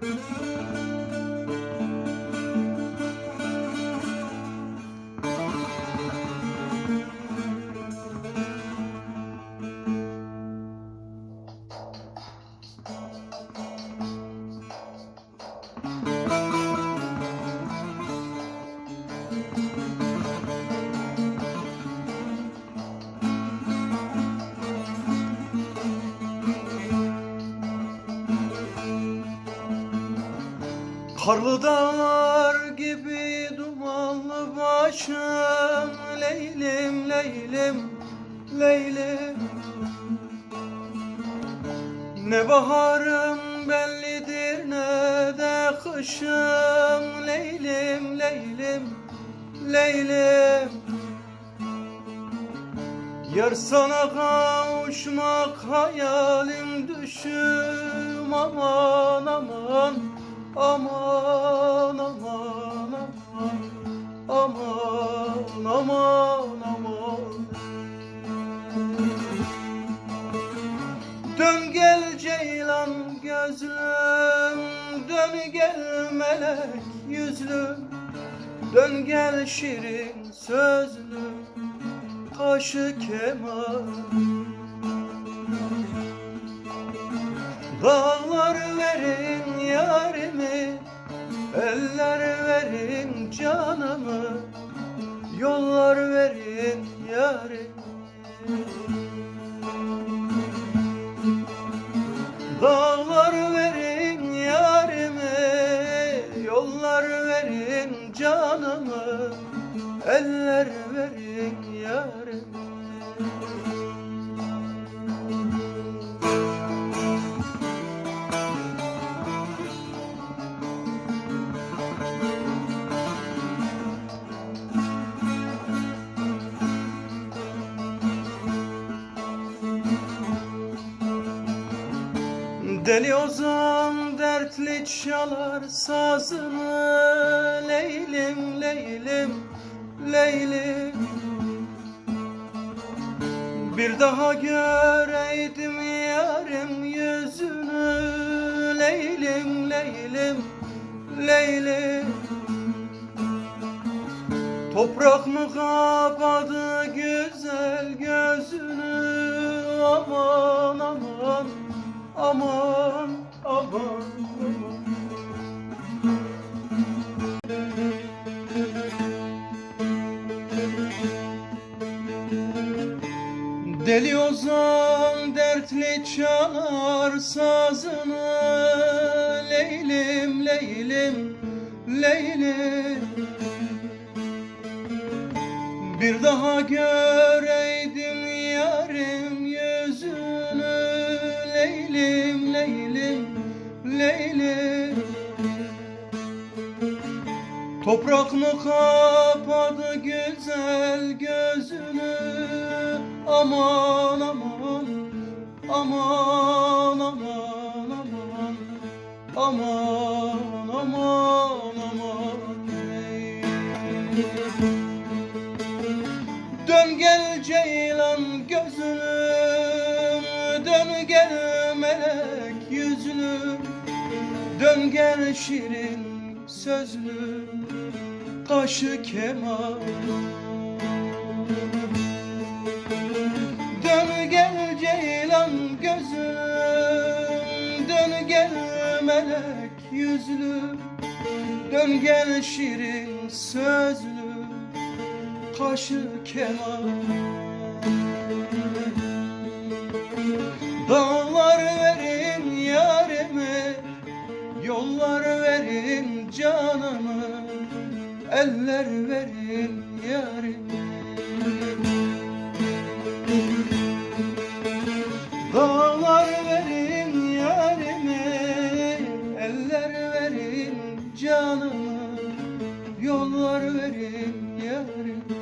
Mm-hmm. Karlı dağlar gibi dumanlı başım Leylim, leylim, leylim. Ne baharım bellidir ne de kışım Leylim, leylim, leylim. Yar sana kavuşmak hayalim düşüm aman aman aman aman aman aman aman aman. Dön gel ceylan gözlüm Dön gel melek yüzlüm. Dön gel şirin sözlüm Kaşı keman. Dağlar yarimi Eller verin canımı Yollar verin yarimi. Dağlar verin yarimi Yollar verin canımı. Eller verin yarimi Deli ozan dertli çalar sazını. Leylim, leylim, leylim. Bir daha göreydim yarım yüzünü. Leylim, leylim, leylim. Toprak mı kapadı güzel gözünü? Aman aman aman aman. Deli ozan dertli çalar sazını. Leylim leylim leylim. Bir daha göreydim Leylim leylim leylim. Toprak mı kapadı güzel gözünü? Aman aman aman aman aman. Aman aman aman ey. Dön gel ceylan Dön gel melek yüzlüm Dön gel şirin sözlüm Kaşı keman. Dön gel ceylan gözüm Dön gel melek yüzlüm Dön gel şirin sözlüm Kaşı keman Dağlar verin yarimi Yollar verin canımı Eller verin yarimi Dağlar verin yarimi Eller verin canımı Yollar verin yarimi